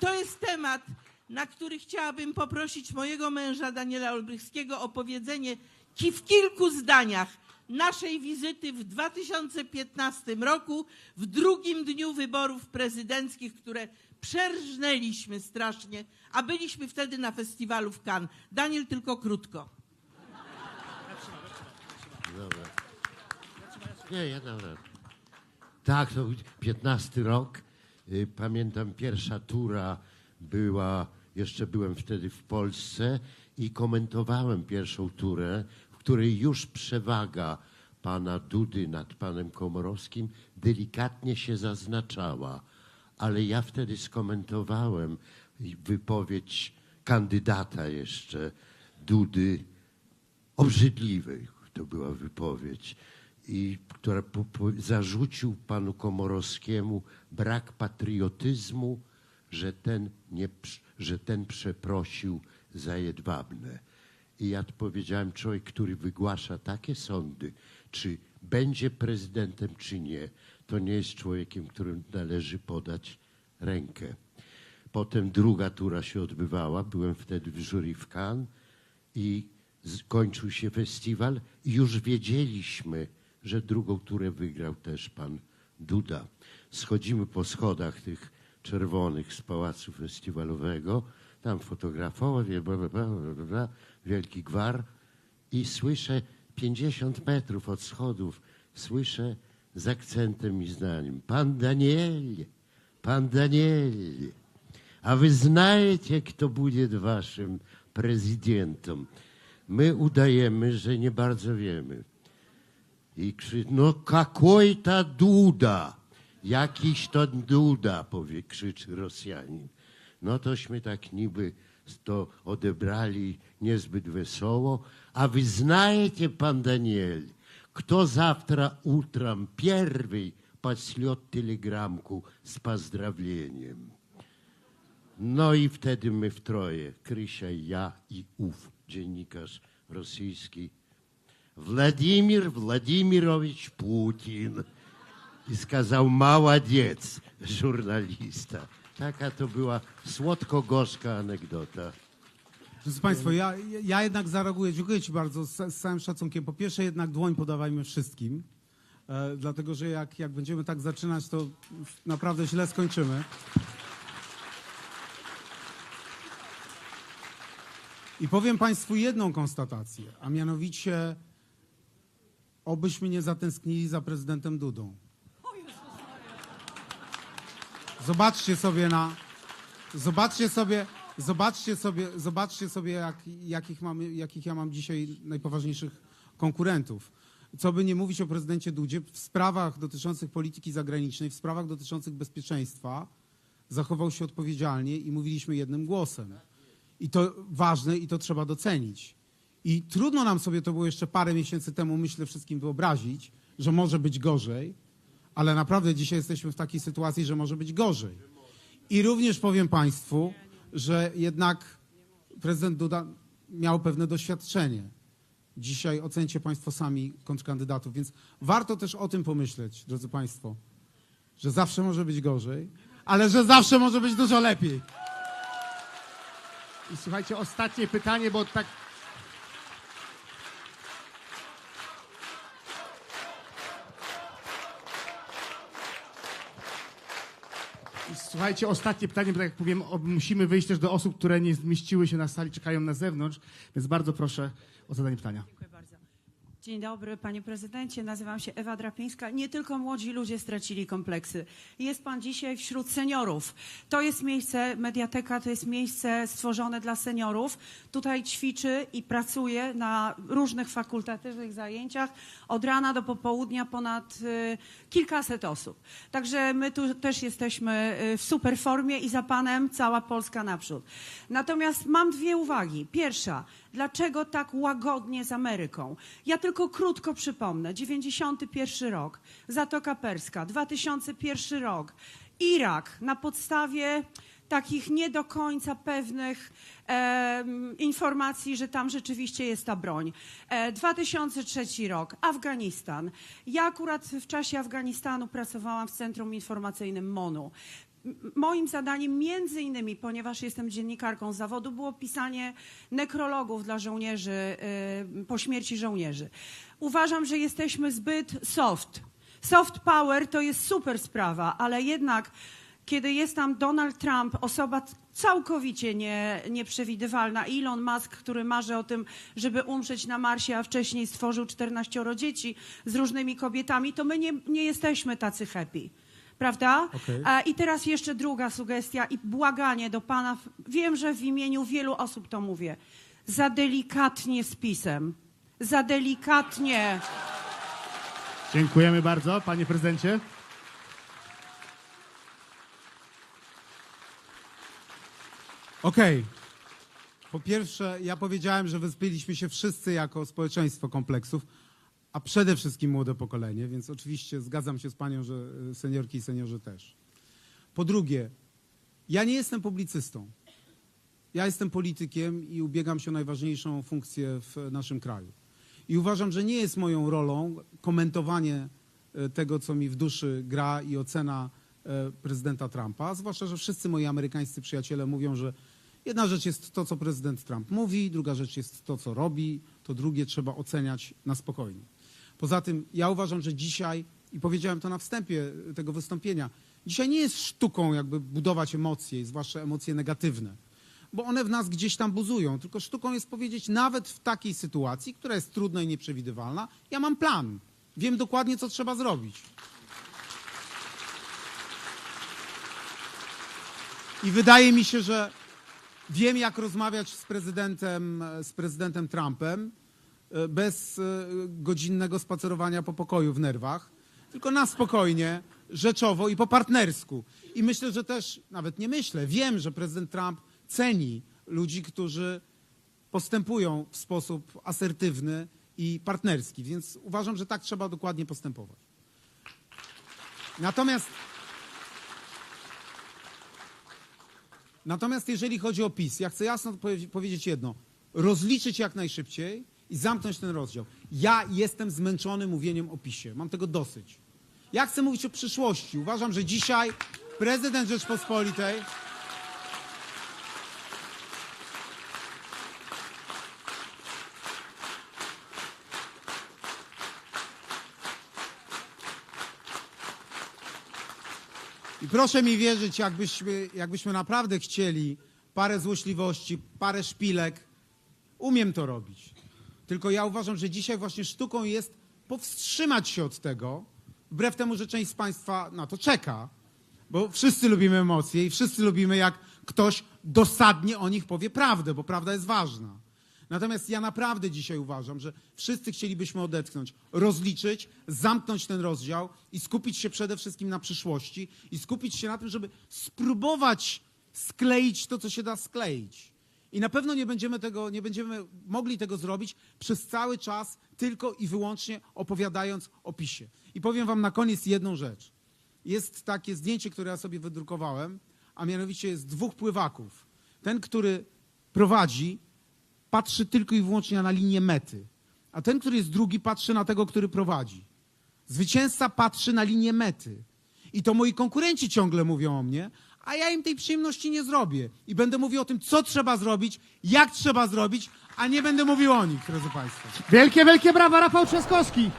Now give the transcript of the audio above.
to jest temat, na który chciałabym poprosić mojego męża Daniela Olbrychskiego o powiedzenie ki w kilku zdaniach naszej wizyty w 2015 roku, w drugim dniu wyborów prezydenckich, które przerżnęliśmy strasznie, a byliśmy wtedy na festiwalu w Cannes. Daniel, tylko krótko. Dobra. Nie, ja dobra. Tak, to 15 rok. Y, Pamiętam, pierwsza tura była, jeszcze byłem wtedy w Polsce i komentowałem pierwszą turę, w której już przewaga pana Dudy nad panem Komorowskim delikatnie się zaznaczała. Ale ja wtedy skomentowałem wypowiedź kandydata jeszcze, Dudy, obrzydliwej to była wypowiedź, i po, zarzucił panu Komorowskiemu brak patriotyzmu, że ten, nie, że ten przeprosił za jedwabne. I ja powiedziałem, człowiek, który wygłasza takie sądy, czy będzie prezydentem, czy nie, to nie jest człowiekiem, którym należy podać rękę. Potem druga tura się odbywała, byłem wtedy w jury w Cannes i skończył się festiwal i już wiedzieliśmy, że drugą turę wygrał też pan Duda. Schodzimy po schodach tych czerwonych z pałacu festiwalowego, tam fotografował, bla, bla, bla, bla, wielki gwar i słyszę 50 metrów od schodów, słyszę z akcentem i zdaniem, pan Daniel, pan Daniel, a wy znajecie, kto będzie waszym prezydentem. My udajemy, że nie bardzo wiemy. I krzy... no kakoj ta duda, jakiś to duda, powie, krzyczy Rosjanin. No tośmy tak niby to odebrali niezbyt wesoło. A wy znajecie, pan Daniel, kto zawtra utrem pierwszy poślot telegramku z pozdrowieniem? No i wtedy my w troje, Krysia, ja i ów dziennikarz rosyjski Władimir Władimirovич Putin. I skazał maładziec, żurnalista. Taka to była słodko-gorzka anegdota. Drodzy Państwo, ja, ja jednak zareaguję. Dziękuję Ci bardzo z, z całym szacunkiem. Po pierwsze, jednak dłoń podawajmy wszystkim, e, dlatego że jak, jak będziemy tak zaczynać, to naprawdę źle skończymy. I powiem Państwu jedną konstatację, a mianowicie, obyśmy nie zatęsknili za prezydentem Dudą. Zobaczcie sobie na. Zobaczcie sobie, zobaczcie sobie, zobaczcie sobie jak, jakich, jakich ja mam dzisiaj najpoważniejszych konkurentów. Co by nie mówić o prezydencie Dudzie, w sprawach dotyczących polityki zagranicznej, w sprawach dotyczących bezpieczeństwa zachował się odpowiedzialnie i mówiliśmy jednym głosem. I to ważne i to trzeba docenić. I trudno nam sobie to było jeszcze parę miesięcy temu, myślę, wszystkim wyobrazić, że może być gorzej, ale naprawdę dzisiaj jesteśmy w takiej sytuacji, że może być gorzej. I również powiem Państwu, że jednak prezydent Duda miał pewne doświadczenie. Dzisiaj ocencie Państwo sami kontrkandydatów, więc warto też o tym pomyśleć, drodzy Państwo, że zawsze może być gorzej, ale że zawsze może być dużo lepiej. I słuchajcie, ostatnie pytanie, bo tak. Słuchajcie, ostatnie pytanie, bo tak jak mówiłem, o- musimy wyjść też do osób, które nie zmieściły się na sali, czekają na zewnątrz, więc bardzo proszę o zadanie pytania. Dzień dobry, panie prezydencie. Nazywam się Ewa Drapińska. Nie tylko młodzi ludzie stracili kompleksy. Jest pan dzisiaj wśród seniorów. To jest miejsce, Mediateka to jest miejsce stworzone dla seniorów. Tutaj ćwiczy i pracuje na różnych fakultatywnych zajęciach od rana do popołudnia ponad y, kilkaset osób. Także my tu też jesteśmy y, w super formie i za panem cała Polska naprzód. Natomiast mam dwie uwagi. Pierwsza, dlaczego tak łagodnie z Ameryką? Ja tylko krótko przypomnę. 91 rok, Zatoka Perska, 2001 rok, Irak na podstawie takich nie do końca pewnych em, informacji, że tam rzeczywiście jest ta broń. E, 2003 rok, Afganistan. Ja akurat w czasie Afganistanu pracowałam w Centrum Informacyjnym MONU. Moim zadaniem, między innymi, ponieważ jestem dziennikarką zawodu, było pisanie nekrologów dla żołnierzy y, po śmierci żołnierzy. Uważam, że jesteśmy zbyt soft. Soft power to jest super sprawa, ale jednak kiedy jest tam Donald Trump, osoba całkowicie nie, nieprzewidywalna, Elon Musk, który marzy o tym, żeby umrzeć na Marsie, a wcześniej stworzył 14 dzieci z różnymi kobietami, to my nie, nie jesteśmy tacy happy. Prawda? Okej. A, I teraz jeszcze druga sugestia i błaganie do pana. Wiem, że w imieniu wielu osób to mówię. Za delikatnie z pisem. Za delikatnie. Dziękujemy bardzo, panie prezydencie. Okej. Po pierwsze, ja powiedziałem, że wyspiliśmy się wszyscy jako społeczeństwo kompleksów, a przede wszystkim młode pokolenie, więc oczywiście zgadzam się z panią, że y, seniorki i seniorzy też. Po drugie, ja nie jestem publicystą. Ja jestem politykiem i ubiegam się o najważniejszą funkcję w naszym kraju. I uważam, że nie jest moją rolą komentowanie e, tego, co mi w duszy gra i ocena e, prezydenta Trumpa, zwłaszcza, że wszyscy moi amerykańscy przyjaciele mówią, że jedna rzecz jest to, co prezydent Trump mówi, druga rzecz jest to, co robi, to drugie trzeba oceniać na spokojnie. Poza tym ja uważam, że dzisiaj, i powiedziałem to na wstępie tego wystąpienia, dzisiaj nie jest sztuką jakby budować emocje, zwłaszcza emocje negatywne bo one w nas gdzieś tam buzują. Tylko sztuką jest powiedzieć, nawet w takiej sytuacji, która jest trudna i nieprzewidywalna, ja mam plan. Wiem dokładnie, co trzeba zrobić. I wydaje mi się, że wiem, jak rozmawiać z prezydentem, z prezydentem Trumpem bez e, godzinnego spacerowania po pokoju w nerwach, tylko na spokojnie, rzeczowo i po partnersku. I myślę, że też, nawet nie myślę, wiem, że prezydent Trump ceni ludzi, którzy postępują w sposób asertywny i partnerski, więc uważam, że tak trzeba dokładnie postępować. Natomiast Natomiast jeżeli chodzi o PiS, ja chcę jasno powie- powiedzieć jedno. Rozliczyć jak najszybciej i zamknąć ten rozdział. Ja jestem zmęczony mówieniem o PiSie. Mam tego dosyć. Ja chcę mówić o przyszłości. Uważam, że dzisiaj prezydent Rzeczpospolitej I proszę mi wierzyć, jakbyśmy, jakbyśmy naprawdę chcieli parę złośliwości, parę szpilek, umiem to robić. Tylko ja uważam, że dzisiaj właśnie sztuką jest powstrzymać się od tego, wbrew temu, że część z Państwa na to czeka, bo wszyscy lubimy emocje i wszyscy lubimy, jak ktoś dosadnie o nich powie prawdę, bo prawda jest ważna. Natomiast ja naprawdę dzisiaj uważam, że wszyscy chcielibyśmy odetchnąć, rozliczyć, zamknąć ten rozdział i skupić się przede wszystkim na przyszłości i skupić się na tym, żeby spróbować skleić to, co się da skleić. I na pewno nie będziemy, tego, nie będziemy mogli tego zrobić przez cały czas tylko i wyłącznie opowiadając o PiSie. I powiem wam na koniec jedną rzecz. Jest takie zdjęcie, które ja sobie wydrukowałem, a mianowicie jest dwóch pływaków. Ten, który prowadzi, patrzy tylko i wyłącznie na linię mety, a ten, który jest drugi, patrzy na tego, który prowadzi. Zwycięzca patrzy na linię mety. I to moi konkurenci ciągle mówią o mnie, a ja im tej przyjemności nie zrobię. I będę mówił o tym, co trzeba zrobić, jak trzeba zrobić, a nie będę mówił o nich, drodzy Państwo. Wielkie, wielkie brawa, Rafał Trzaskowski.